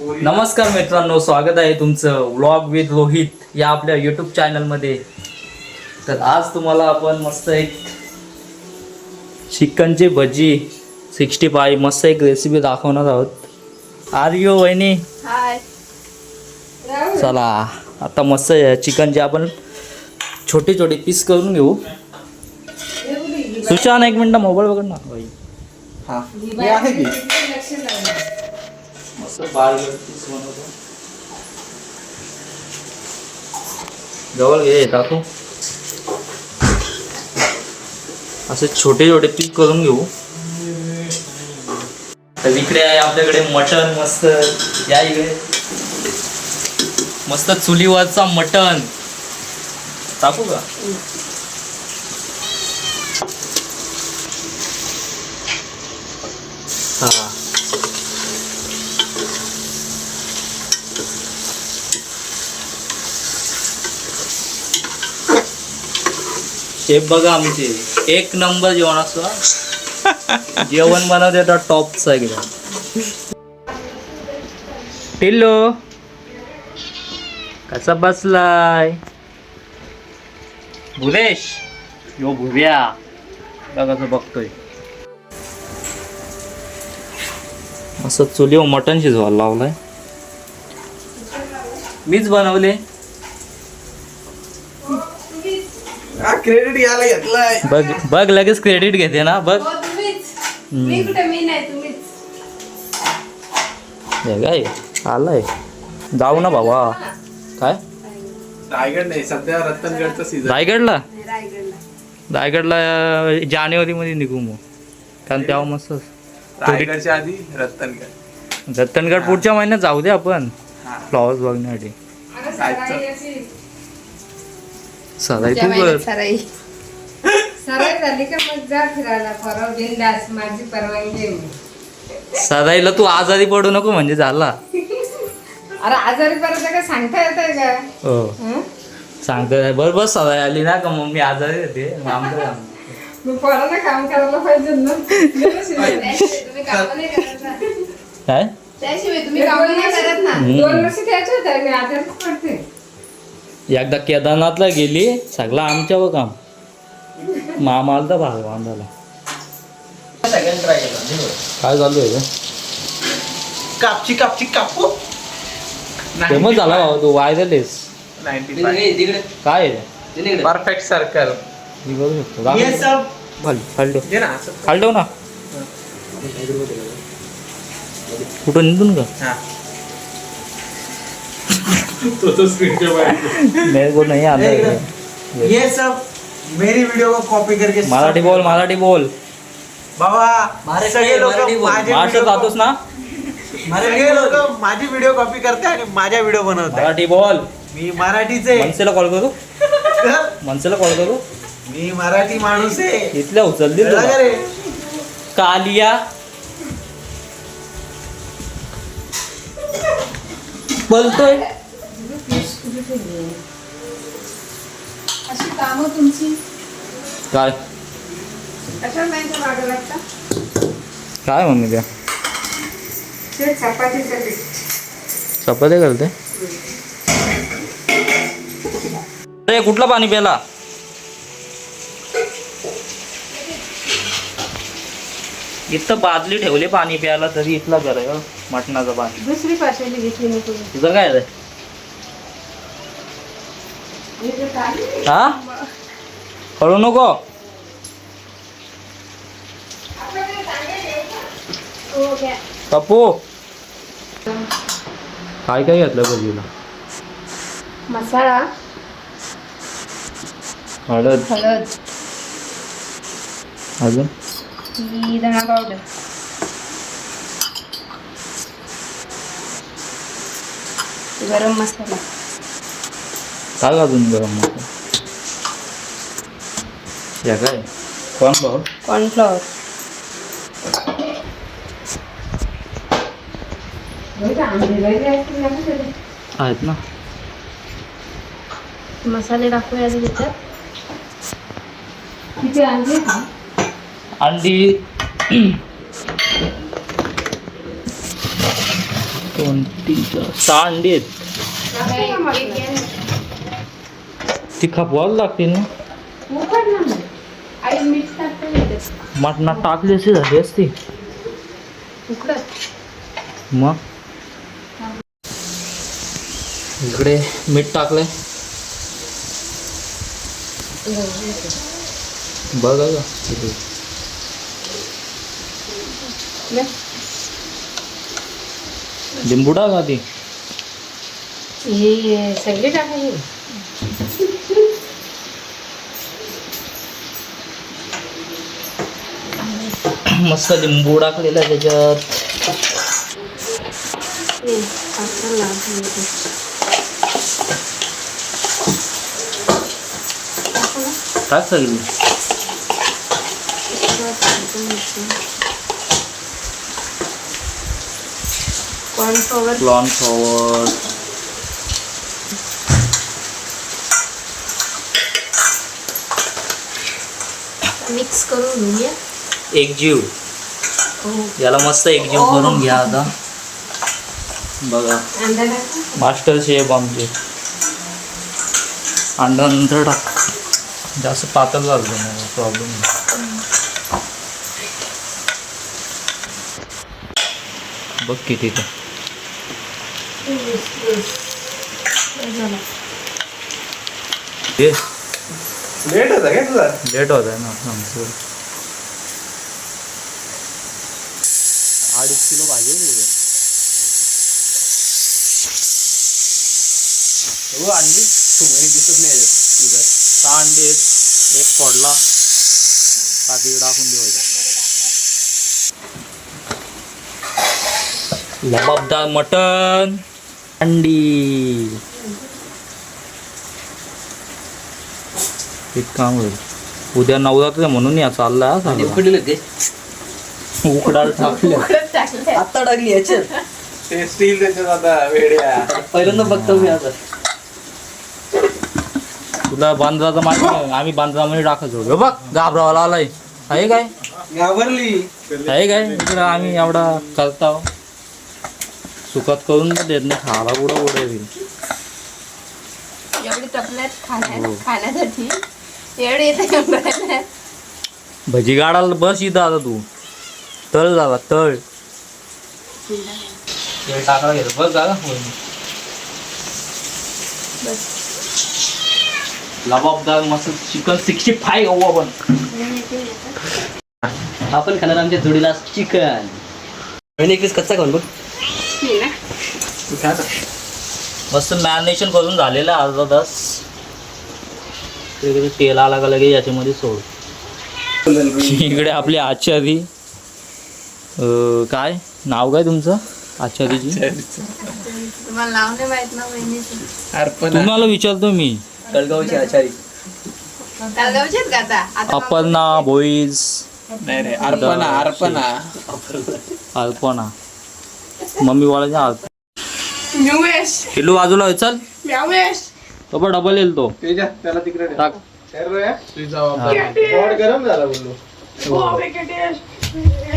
नमस्कार मित्रांनो स्वागत आहे तुमचं व्लॉग विथ रोहित या आपल्या यूट्यूब चॅनलमध्ये तर आज तुम्हाला आपण मस्त एक चिकनची भजी सिक्स्टी फाय मस्त एक रेसिपी दाखवणार आहोत. आर यू वहिनी? हाय चला आता मस्त चिकनचे आपण छोटे छोटे पीस करून घेऊ. सुशांत एक मिनटं मोबाईल बघ ना हा. हे आहे की? मस्त बारीक जवळ घे टाकू असे छोटे छोटे पीक करून घेऊ. तर इकडे आहे आपल्याकडे मटन मस्त. या इकडे. मस्त चुलीवरचा मटन टाकू का? हा. हे बघा आमचे. एक नंबर जेवण असतो जेवण बनवते तर टॉपचं एकदम टिल्लो कसा बसलाय? भुरेश यो भुव्या. बघा कसं बघतोय. असं चुलीव मटण शिजवायला लावलंय. मीच बनवले. क्रेडिट याला घेतलाय. बघ बघ लगेच क्रेडिट घेते ना बघ. हो तुम्हीच. मी कुठे मी नाही तुम्हीच. हे काय? आलाय. जाऊ ना बाबा. काय? रायगड नाही सध्या रतनगडचा सीझन रायगडला? नाही, रायगडला. रायगडला अं, जानेवारीमध्ये निघू मग. कारण तेव्हा मस्त रायगडच्या आधी रतनगड. रतनगड पुढच्या महिन्यात जाऊ दे आपण. हा. फ्लॉवर्स बघण्यासाठी. अगं, अशी- सराई तू कर. सराई. सराई झाली का मग जा फिरायला. परवा बिंदास माझी परवानगी आहे. सराईला तू आजारी पडू नको म्हणजे झाला. अरे आजारी परत काय सांगता येत आहे का? हो. हं? सांगतो बरोबर सराई आली ना का मग मी आजारी होते. आमचं काम. करायला पाहिजे ना. तुम्ही कामं नाही करत ना. काय? त्याशिवाय तुम्ही कामं नाही करत ना. दोन वर्ष त्याच होत. मी आजारी पडते. एकदा केदारनाथला गेली सगळं आमच्यावर काम. मामा आलता भागवान झाला. काय चालू आहे का कापची कापची कापू. फेमस झाला भाऊ तू वायरलेस नाईन्टी फाय काय आहे? परफेक्ट सर्कल मी करू शकतो. दाखव. सब खाली खाली ठेव घे ना असं. खाली ठेव ना कुठं निघून का हा. तो तो स्क्रीनच्या बाहेर मेरे को नाही आता हे. ये सब मेरी वीडियो को कॉपी करके मराठी बोल मराठी बोल। बाबा सगळे लोक माझे जातोस ना? सगळे लोक माझी व्हिडिओ कॉपी करते आणि माझ्या व्हिडिओ बनवतात मराठी बोल. मी मराठीचे. मनसेला कॉल करू? मनसेला कॉल करू? मी मराठी माणूस आहे. इथल्या उचलली. रे? कालिया. बोलतोय? अशी कामं तुमची? काय? काय मम्मी त्या चपाती करते. अरे कुठलं पाणी प्याला इथं बादली ठेवली पाणी प्यायला तरी इथला कर मटणाचं पाणी दुसरी पाशाली घेतली नको तुझं. काय रे? हा कळू नको. पप्पू काय काय घेतलं भजीला मसाला हळद. हळद. अजून? ही धणा पावडर गरम मसाला. काय अजून गरम मसाला. या काय? कोण भाऊ कॉर्नफ्लॉवर आहेत ना. मसाले टाकूया आधी त्याच्यात किती आणले? अंडी दोन तीन चार सहा अंडी आहेत ती खपवावं लागतील ना टाकली अशी झाली असती मग इकडे मीठ टाकलंय बघा. लिंबू टाका ती हे सगळे टाकायचे मस्त लिंबू टाकलेला त्याच्यात. टाक सगळी. कॉर्नफ्लॉवर कॉर्नफ्लॉवर मिक्स करून घेऊया. एकजीव. हो. याला मस्त एकजीव करून घ्या आता. बघा. मास्टर शेफ आमचे. अंडा नंतर टाक. जास्त पातळ लागलं मला प्रॉब्लेम बघ किती ते लेट होता काय तुझा? लेट होत आहे ना आमचं अडीच किलो भाजी हो अंडी दिसत नाही सहा अंडी आहेत एक पडला बाकी टाकून देऊ लबाबदार मटन। अंडी. एक काम होईल उद्या नवरात्र म्हणून या चालला हा ते टाकले आता टाकली याच्यात. स्टील त्याच्यात आता वेड्या. पहिल्यांदा बघतो मी आता. तुला बांद्राचं माहिती नाही. आम्ही बांद्रामध्ये टाकत होतो. बघ घाबरावाला आलाय. आहे काय? घाबरली. आहे काय? इकडं आम्ही एवढा करता सुखात करून देत नाही खायला कुठं कुठे एवढी तपल्यात खाण्या हो. खाण्यासाठी. एवढे येते भजी गाडायला बस इथं आता तू. तळ झाला तळ. टाकायला घेतो बस झाला लबाबदार मस्त चिकन सिक्स्टी फाय खाऊ आपण आपण खाणार आमच्या जोडीला चिकन. कच्चा खाऊन बघ. मस्त मॅरिनेशन करून झालेलं आहे अर्धा तास. इकडे तेल आला का लगे याच्यामध्ये सोड. इकडे आपली आचारी काय? नाव काय तुमचं? आचारीची तुम्हाला नाव नाही माहीत ना बहिणीचं अर्पण. तुम्हाला विचारतो मी. कळगावची आचारी. अपर्णा नाही अर्पणा अर्पणा. अल्पना मम्मी अल्प किलो बाजूला होय, चल. म्युवेश तो पण डबल येईल तो. तेजा त्याला तिकडे ठेव. टाक. तुझा पोट गरम झाला बोललो.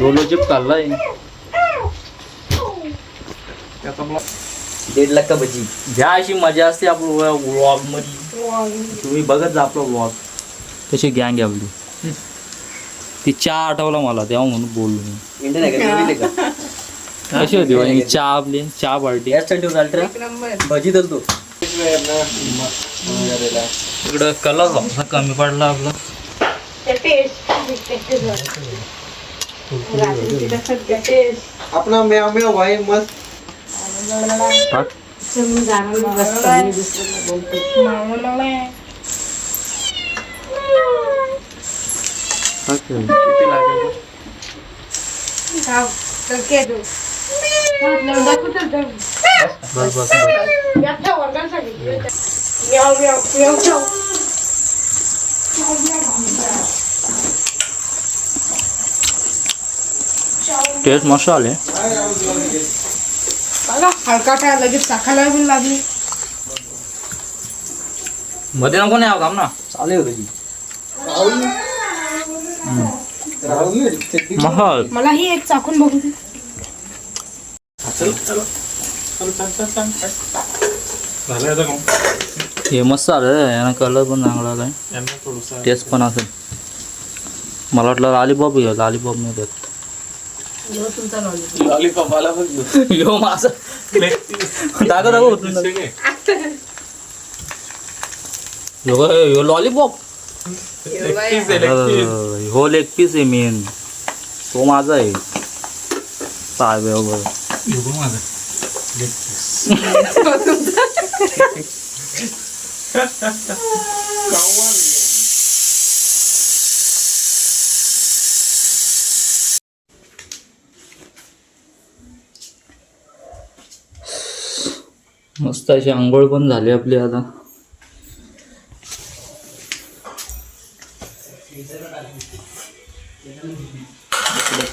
रोलो चिप खाल्लाय त्याचा ब्लॉग दीड लाख का भजी ज्या अशी मजा असते आपल्या व्लॉगमध्ये तुम्ही बघत जा आपला व्लॉग कशी गँग आहे आपली. ती चहा आठवला मला तेव्हा म्हणून बोललो मी. इंडियन आहे का? कशी होती? चहा आपली चहा पार्टी नंबर. भजी दलतो इकडं कलर थोडासा कमी पडला आपला. अपना म्याव म्याव भाई मस्त. ते. किती लागेल बस टेस्ट मस्त आले. बघा हलका काय लगेच चाखायला पण लागली मध्ये नको नाही आव ना. चालू आहे भजी राहुल महाल मला ही एक चाकून बघू झालं आता हे मस्त आलं यानं कलर पण चांगला आलाय. यांना थोडंसं टेस्ट पण असेल. मला वाटलं लॉलीपॉप घेऊ लॉलीपॉप नाही देत. लॉलीपॉप आला बघ यो माझं. दाखव दाखव उचलून दाखव. यो यो लॉलीपॉप हो लेग पीस आहे मेन तो माझा आहे. चालेल बरोबर माझं मस्त अशी आंघोळ पण झाली आपली आता.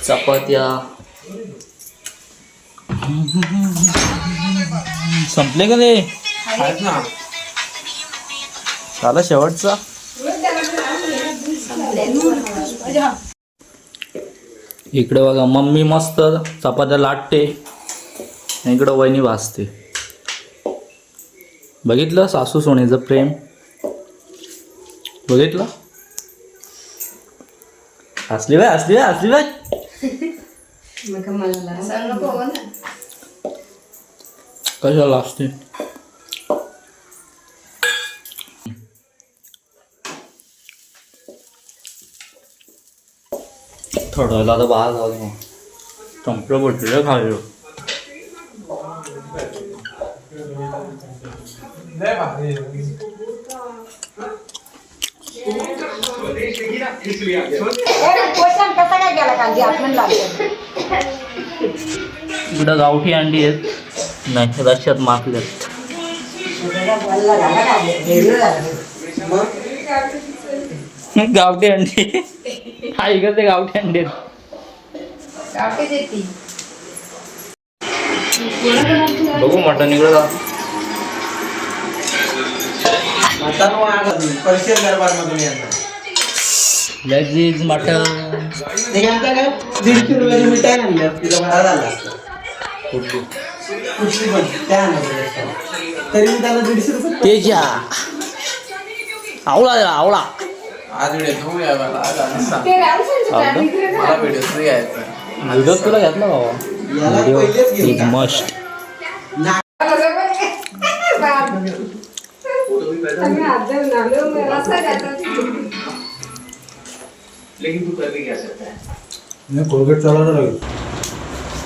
चपात्या संपले का ते आहेत ना. झाला शेवटचा? इकडे बघा मम्मी मस्त चपात्या लाटते. आणि इकडं वहिनी भाजते. बघितलं सासू सोनेचं प्रेम? बघितलं? हसली बाय हसली बाय हसली बाय कशाला असते थोडं आता बाहेर जाऊ दे मग संपलं बटलं खाल्लं इकडं गावठी अंडी आहेत. नाही रश्यात माकल्यात गावठी अंडी. हा इकडे गावठी अंडी आहेत. बघू मटण इकडे जा पर्शियन दरबार मधून मटण. दीडशे रुपयाची मिठाई आणली तिला झाला असता. कुठली पण त्या तरी मी त्याला दीडशे रुपये तेजा आवळा आवळा. आज व्हिडिओ थांबूया मला आज सांग ते व्हिडिओ फ्री तुला घेतला बाबा. याला पहिलेच घेऊन. मस्ट आम्ही आज जाऊन आलो. मग रस्ता जातात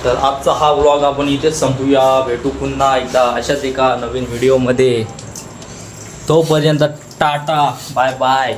तर आजचा हा व्लॉग आपण इथेच संपूया. भेटू पुन्हा एकदा अशाच एका नवीन व्हिडिओमध्ये तोपर्यंत टाटा बाय बाय